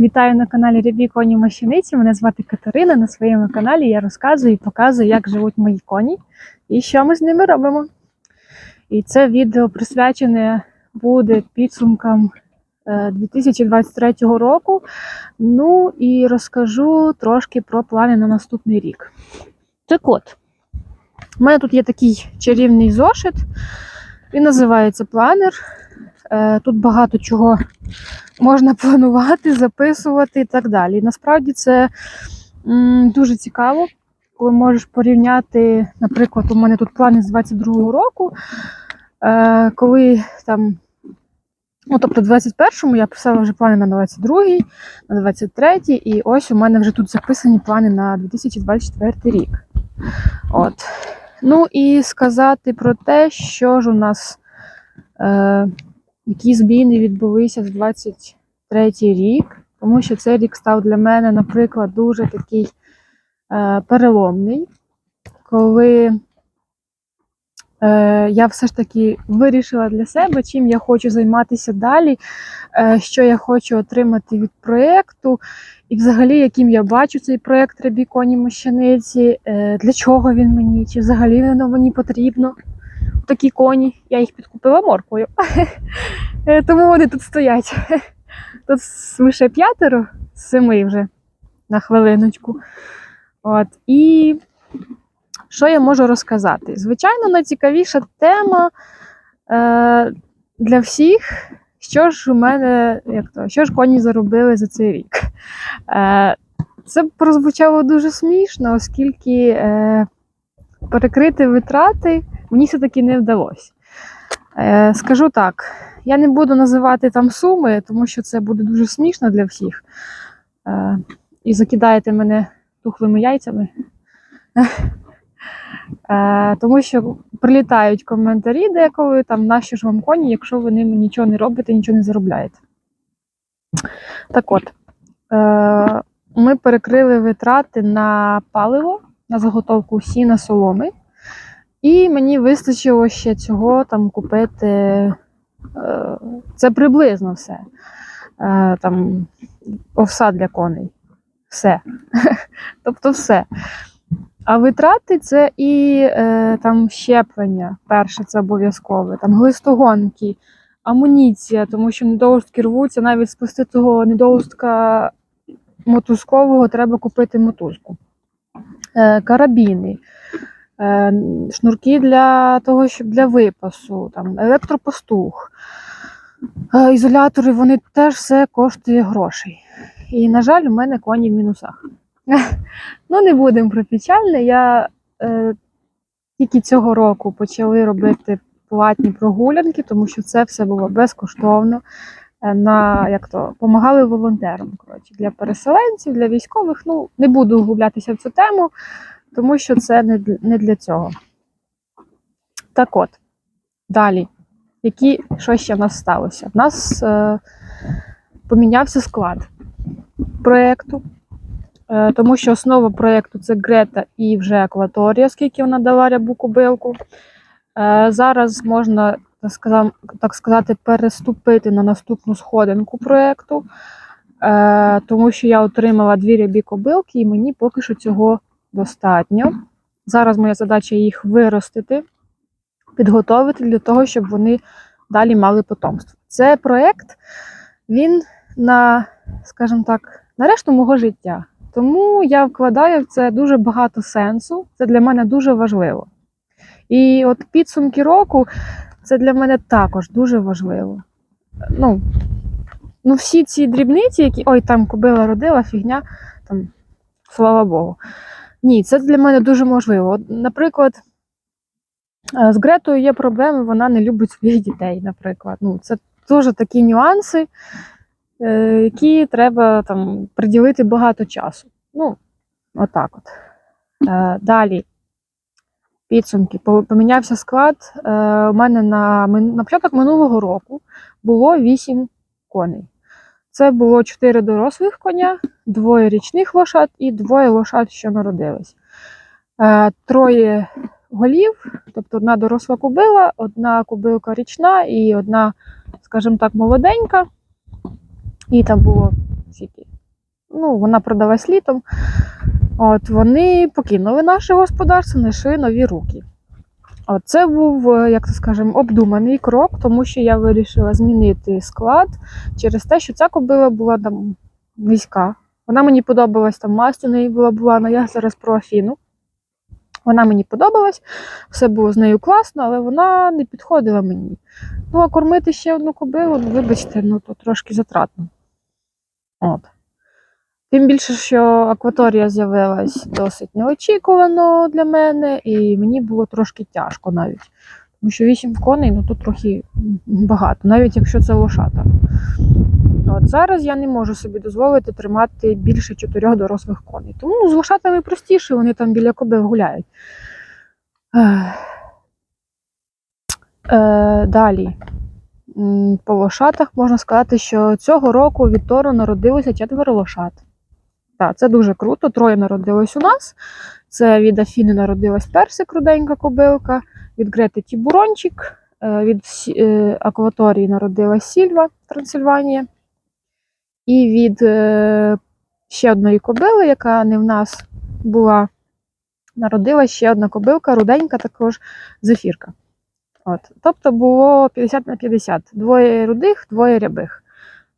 Вітаю на каналі Рябі Коні Мощениці. Мене звати Катерина. На своєму каналі я розказую і показую, як живуть мої коні і що ми з ними робимо. І це відео присвячене буде підсумкам е, 2023 року. Ну і розкажу трошки про плани на наступний рік. Так от, у мене тут є такий чарівний зошит. Він називається планер. Е, Тут багато чого можна планувати, записувати і так далі. Насправді це дуже цікаво, коли можеш порівняти, наприклад, у мене тут плани з 22-го року, е, коли там. Ну, тобто, в 21-му я писала вже плани на 22-й, на 23-й, і ось у мене вже тут записані плани на 2024 рік. От. Ну і сказати про те, що ж у нас, е, які зміни відбулися з 23 рік, тому що цей рік став для мене, наприклад, дуже такий е, переломний, коли е, я все ж таки вирішила для себе, чим я хочу займатися далі, е, що я хочу отримати від проєкту, і взагалі, яким я бачу цей проєкт Рябі Коні Мощениці, е, для чого він мені, чи взагалі воно мені потрібно. Такі коні, я їх підкупила морквою. Е, Тому вони тут стоять. Тут лише п'ятеро, семи вже на хвилиночку. От. І що я можу розказати? Звичайно, найцікавіша тема е, для всіх, що ж у мене, як то, що ж коні заробили за цей рік. Е, це прозвучало дуже смішно, оскільки е, перекрити витрати мені все-таки не вдалося. Е, скажу так, я не буду називати там суми, тому що це буде дуже смішно для всіх. Е, і закидаєте мене тухлими яйцями. Е, тому що прилітають коментарі деколи, там наші ж вам коні, якщо ви нічого не робите, нічого не заробляєте. Так от, ми перекрили витрати на паливо, на заготовку сіна соломи. І мені вистачило ще цього там купити. е, Це приблизно все. Е, Там овса для коней. Все. тобто все. А витрати це і е, там щеплення, перше, це обов'язкове, там глистогонки, амуніція, тому що недоустки рвуться, навіть спусти того недоустка мотузкового треба купити мотузку. Е, карабіни, шнурки для того, щоб для випасу, там, електропастух, е, ізолятори, вони теж все коштує грошей. І, на жаль, у мене коні в мінусах. Ну, не будемо про печальне. Я е, тільки цього року почали робити платні прогулянки, тому що це все було безкоштовно. Е, На як то допомагали волонтерам. Коротше, для переселенців, для військових. Ну, не буду углублятися в цю тему, тому що це не, для- цього. Так от, далі. Які, що ще в нас сталося? В нас е, помінявся склад проєкту. Е, тому що основа проєкту це Грета і вже акваторія, оскільки вона дала рябу кобилку. Е, Зараз можна так сказати, переступити на наступну сходинку проєкту, е, тому що я отримала дві рябі кобилки, і мені поки що цього достатньо. Зараз моя задача їх виростити, підготовити для того, щоб вони далі мали потомство. Це проєкт, він на, скажімо так, на решту мого життя. Тому я вкладаю в це дуже багато сенсу. Це для мене дуже важливо. І от підсумки року це для мене також дуже важливо. Ну, ну всі ці дрібниці, які ой, там кобила родила, фігня, там, слава Богу. Ні, це для мене дуже важливо. От, наприклад, е, з Гретою є проблеми, вона не любить своїх дітей, наприклад. Ну, це теж такі нюанси, е, які треба там приділити багато часу. Ну, отак от. Е, далі. Підсумки. Помінявся склад. У мене на початок минулого року було 8 коней. Це було 4 дорослих коня, двоє річних лошад і двоє лошад, що народились. Е, троє голів, тобто одна доросла кобила, одна кобилка річна і одна, скажімо так, молоденька. І там було скільки? ну, вона продалась літом. От вони покинули наше господарство, знайшли нові руки. Це був, е, як то скажемо, обдуманий крок, тому що я вирішила змінити склад через те, що ця кобила була там низька. Вона мені подобалась, там масть у неї була була, але я зараз про Афіну. Вона мені подобалась, все було з нею класно, але вона не підходила мені. Ну, а кормити ще одну кобилу, ну, вибачте, ну то трошки затратно. От. Тим більше, що акваторія з'явилась досить неочікувано для мене, і мені було трошки тяжко навіть. Тому що вісім коней, ну тут трохи багато, навіть якщо це лошата. От зараз я не можу собі дозволити тримати більше чотирьох дорослих коней. Тому ну, з лошатами простіше, вони там біля кобил гуляють. Е, далі. По лошатах можна сказати, що цього року від Тору народилося четверо лошат. Так, це дуже круто. Троє народилось у нас. Це від Афіни народилась персик, руденька кобилка, від Грети Тібурончик, е, від е, акваторії народилась Сільва Трансильванія. І від е, ще одної кобили, яка не в нас була, народилась ще одна кобилка, руденька, також зефірка. От. Тобто було 50 на 50. Двоє рудих, двоє рябих.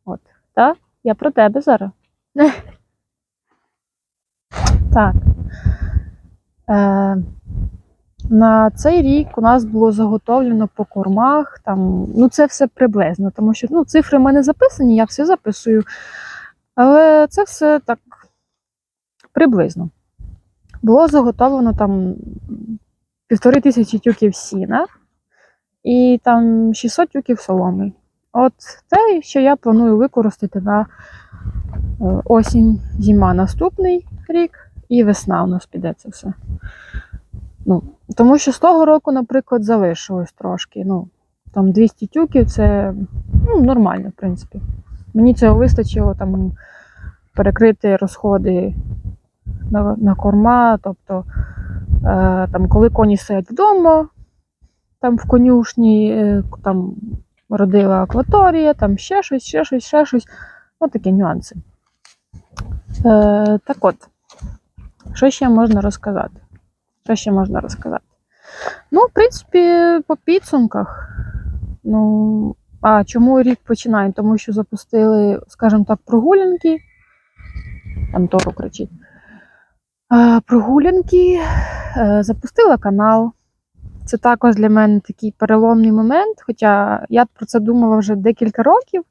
От. Так? Я про тебе зараз. Так. Е, на цей рік у нас було заготовлено по кормах. Там, ну, це все приблизно, тому що ну, цифри в мене записані, я все записую. Але це все так приблизно. Було заготовлено там півтори тисячі тюків сіна і там 600 тюків соломи. От те, що я планую використати на е, осінь, зима наступний рік і весна у нас піде це все. Ну, тому що з того року, наприклад, залишилось трошки. Ну, там 200 тюків це ну, нормально, в принципі. Мені цього вистачило там перекрити розходи на, на корма. Тобто, е, там, коли коні стоять вдома, там в конюшні, е, там родила акваторія, там ще щось, ще щось, ще щось. Ну, такі нюанси. Е, так от, що ще можна розказати? Що ще можна розказати? Ну, в принципі, по підсумках. Ну, а чому рік починає? Тому що запустили, скажімо так, прогулянки. Там Тору кричить. Прогулянки, е, запустила канал. Це також для мене такий переломний момент, хоча я про це думала вже декілька років,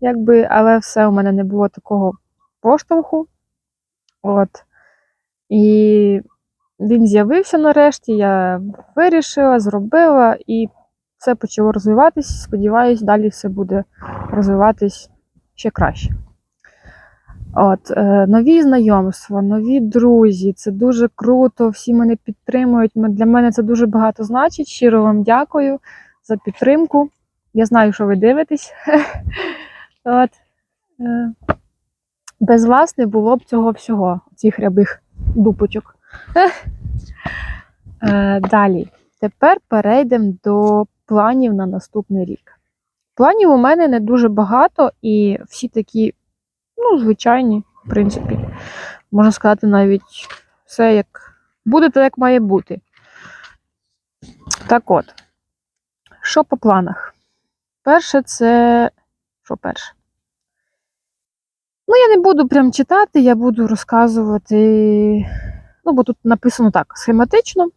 якби, але все у мене не було такого поштовху. От. І він з'явився нарешті, я вирішила, зробила, і все почало розвиватись. Сподіваюсь, далі все буде розвиватись ще краще. От, е, нові знайомства, нові друзі, це дуже круто. Всі мене підтримують. Для мене це дуже багато значить. Щиро вам дякую за підтримку. Я знаю, що ви дивитесь. От. Е, без вас не було б цього всього, цих рябих дупочок. Е, Далі. Тепер перейдемо до планів на наступний рік. Планів у мене не дуже багато, і всі такі, ну, звичайні, в принципі. Можна сказати, навіть все як буде, то як має бути. Так от, що по планах? Перше, це. Що перше? Ну, я не буду прям читати, я буду розказувати. Ну, бо тут написано так, схематично.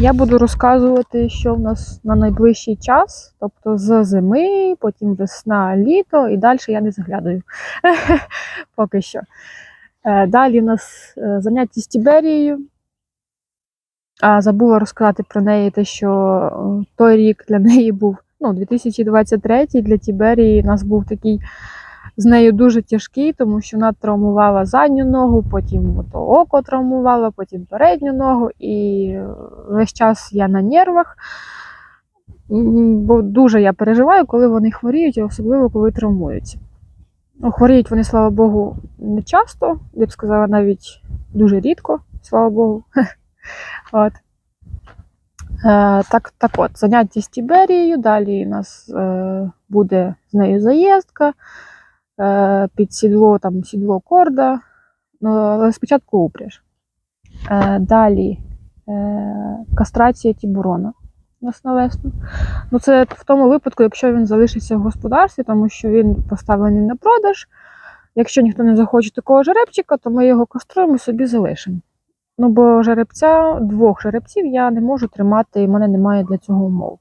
Я буду розказувати, що в нас на найближчий час, тобто з зими, потім весна, літо, і далі я не заглядаю. Поки що. Е, Далі в нас е, заняття з Тіберією. А забула розказати про неї те, що е, той рік для неї був, ну, 2023 для Тіберії у нас був такий з нею дуже тяжкий, тому що вона травмувала задню ногу, потім ото око травмувала, потім передню ногу, і весь час я на нервах. Бо дуже я переживаю, коли вони хворіють, особливо коли травмуються. Хворіють вони, слава Богу, не часто, я б сказала, навіть дуже рідко, слава Богу. От. Е, так, так от, заняття з Тіберією, далі у нас е, буде з нею заїздка. Е, під сідло, там, сідло корда. Ну, але спочатку упряж. Е, далі е, кастрація тібурона у нас на. Ну, це в тому випадку, якщо він залишиться в господарстві, тому що він поставлений на продаж. Якщо ніхто не захоче такого жеребчика, то ми його каструємо і собі залишимо. Ну, бо жеребця, двох жеребців я не можу тримати, і в мене немає для цього умов.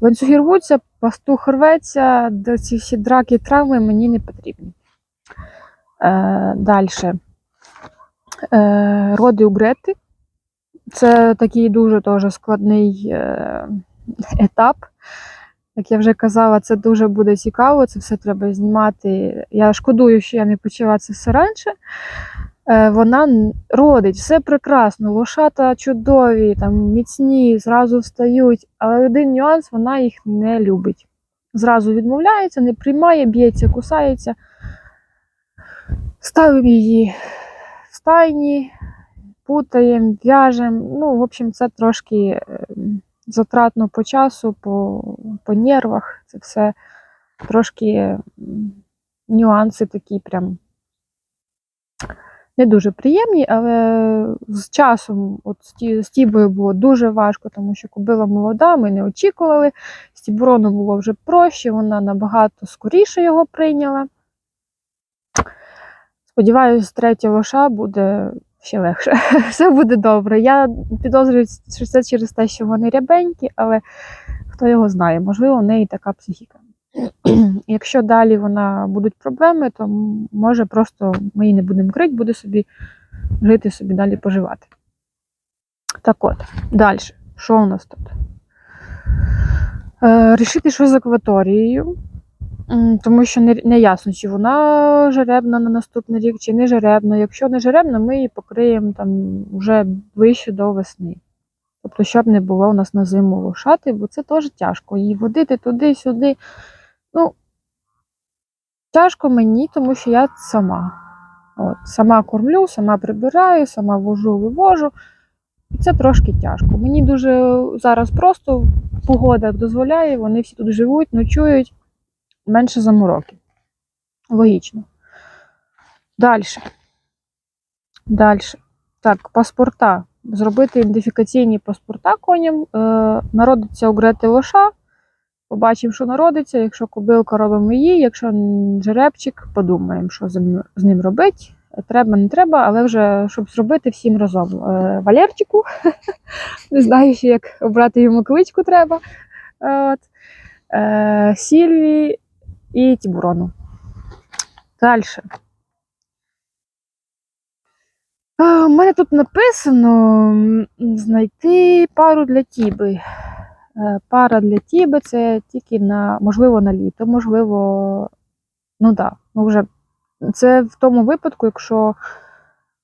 Ланцюги рвуться, пастух рветься, де ці всі драки і травми мені не потрібні. Е, Далі. Е, роди угрети. Це такий дуже теж складний е, етап. Як я вже казала, це дуже буде цікаво, це все треба знімати. Я шкодую, що я не почала це все раніше. Е, вона родить, все прекрасно, лошата чудові, там, міцні, зразу встають, але один нюанс вона їх не любить. Зразу відмовляється, не приймає, б'ється, кусається. Ставимо її в стайні, путаємо, в'яжемо. Ну, в общем, це трошки ем, затратно по часу, по, по нервах. Це все трошки нюанси такі прям не дуже приємні, але з часом от з ті- було дуже важко, тому що кобила молода, ми не очікували. З було вже проще, вона набагато скоріше його прийняла. Сподіваюсь, третя лоша буде ще легше. Все буде добре. Я підозрюю, що це через те, що вони рябенькі, але хто його знає, можливо, у неї така психіка. Якщо далі вона будуть проблеми, то може просто ми її не будемо крити, буде собі жити, собі далі поживати. Так от, далі. Що у нас тут? Е, рішити, що з акваторією. Тому що не, ясно, чи вона жеребна на наступний рік, чи не жеребна. Якщо не жеребна, ми її покриємо там вже ближче до весни. Тобто, щоб не було у нас на зиму лошати, бо це теж тяжко. Її водити туди-сюди. Ну, тяжко мені, тому що я сама. От, сама кормлю, сама прибираю, сама вожу, вивожу. І це трошки тяжко. Мені дуже зараз просто погода дозволяє, вони всі тут живуть, ночують менше замороки. Логічно. Далі. Далі. Так, паспорта. Зробити ідентифікаційні паспорта коням. Е, народиться у Грети лоша. Побачив, що народиться. Якщо кобилка робимо її, якщо жеребчик, подумаємо, що з ним- робити. Треба, не треба, але вже щоб зробити всім разом. Е, Валерчику. Не знаю, ще як обрати йому кличку треба. От. Е, Сільві і Тібурону. Далі. У мене тут написано знайти пару для Тіби. Е, Пара для Тіби це тільки на, можливо, на літо, можливо, ну да, ну вже це в тому випадку, якщо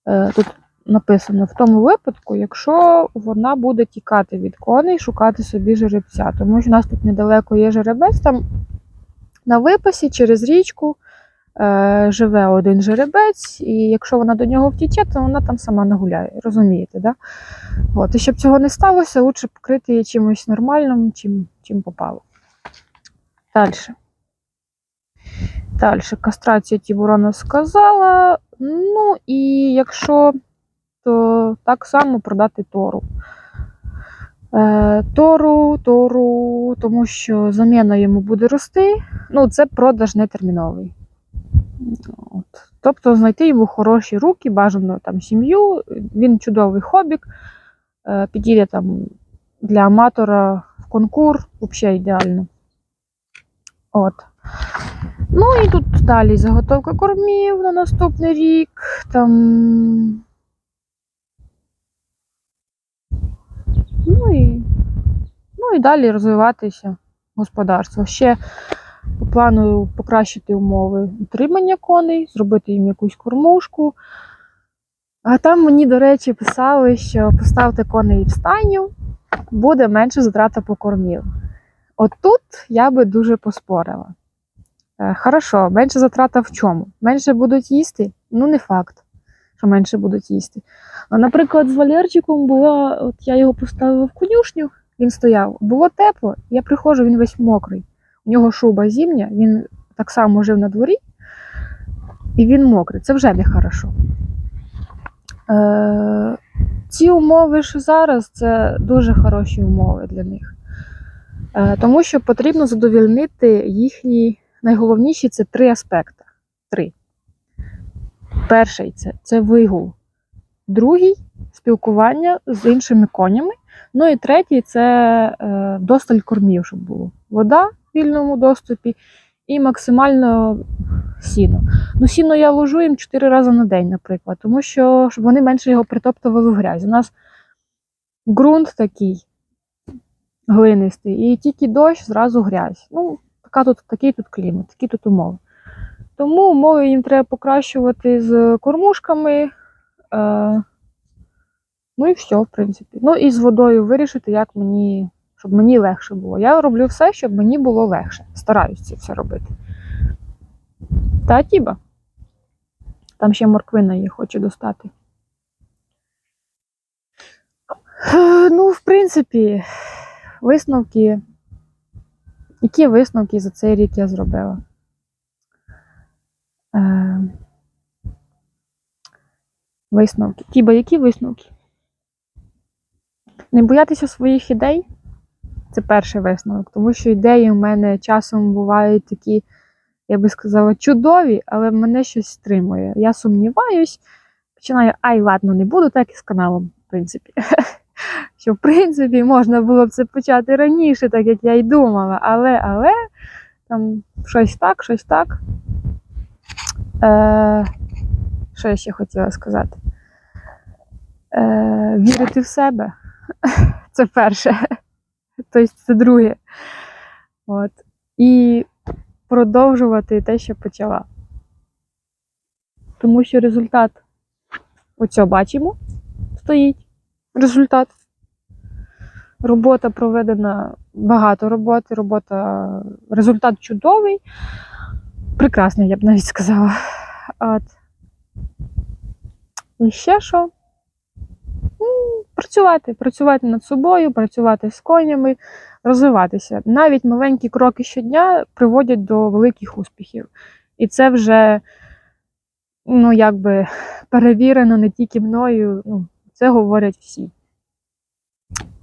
е, тут написано в тому випадку, якщо вона буде тікати від коней, шукати собі жеребця. Тому що у нас тут недалеко є жеребець, там на випасі через річку живе один жеребець, і якщо вона до нього втіче, то вона там сама нагуляє. Розумієте, да? От, і щоб цього не сталося, лучше покрити її чимось нормальним, чим, чим попало. Далі. Далі, кастрація Тібурона сказала. Ну і якщо, то так само продати тору. Е, тору, тору, тому що заміна йому буде рости. Ну, це продаж нетерміновий. От. Тобто знайти йому хороші руки, бажано там сім'ю. Він чудовий хобік, е, підійде там для аматора в конкур, взагалі ідеально. От. Ну і тут далі заготовка кормів на наступний рік. Там. Ну і, ну і далі розвиватися господарство. Ще по плану покращити умови утримання коней, зробити їм якусь кормушку. А там мені, до речі, писали, що поставте коней в стайню, буде менше затрата по кормів. От тут я би дуже поспорила. Е, Хорошо, менше затрата в чому? Менше будуть їсти? Ну, не факт, що менше будуть їсти. Наприклад, з Валерчиком була, от я його поставила в конюшню, він стояв, було тепло, я приходжу, він весь мокрий. У нього шуба зімня, він так само жив на дворі. і він мокрий. Це вже не хорошо. Е, ці умови, що зараз, це дуже хороші умови для них. Е, тому що потрібно задовільнити їхні найголовніші це три аспекти. Три. Перший це, це вигул. Другий спілкування з іншими конями. Ну і третій це е, досталь кормів, щоб було. Вода в вільному доступі і максимально сіно. Ну, сіно я ложу їм 4 рази на день, наприклад, тому що вони менше його притоптували в грязь. У нас ґрунт такий глинистий, і тільки дощ, зразу грязь. Ну, така тут, такий тут клімат, такі тут умови. Тому умови їм треба покращувати з кормушками. Е, ну і все, в принципі. Ну і з водою вирішити, як мені, щоб мені легше було. Я роблю все, щоб мені було легше. Стараюсь це все робити. Та тіба. Там ще морквина її хочу достати. Е, Ну, в принципі, висновки. Які висновки за цей рік я зробила? Е, висновки. Тіба, які висновки? Не боятися своїх ідей це перший висновок, тому що ідеї в мене часом бувають такі, я би сказала, чудові, але мене щось стримує. Я сумніваюсь, починаю, ай, ладно, не буду так і з каналом, в принципі. Що, в принципі, можна було б це почати раніше, так як я й думала, але, але там щось так, щось так. Е, що я ще хотіла сказати? Е, вірити в себе. Це перше. Тобто це друге. От. І продовжувати те, що почала. Тому що результат оцього бачимо, стоїть. Результат. Робота проведена багато роботи, робота, результат чудовий, прекрасний, я б навіть сказала. От. І ще що? Працювати, працювати над собою, працювати з конями, розвиватися. Навіть маленькі кроки щодня приводять до великих успіхів. І це вже, ну, якби перевірено не тільки мною, ну, це говорять всі.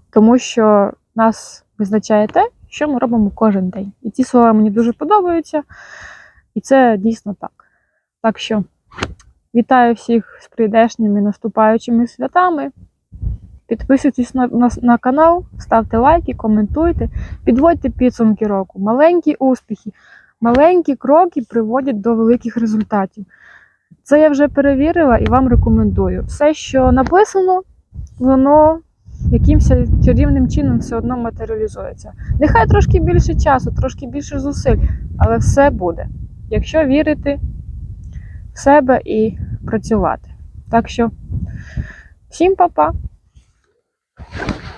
Тому що нас визначає те, що ми робимо кожен день. І ці слова мені дуже подобаються, і це дійсно так. Так що вітаю всіх з прийдешніми наступаючими святами. Підписуйтесь на, на, на канал, ставте лайки, коментуйте, підводьте підсумки року. Маленькі успіхи, маленькі кроки приводять до великих результатів. Це я вже перевірила і вам рекомендую. Все, що написано, воно якимось чарівним чином все одно матеріалізується. Нехай трошки більше часу, трошки більше зусиль, але все буде. Якщо вірити в себе і працювати. Так що, всім па-па! Thank you.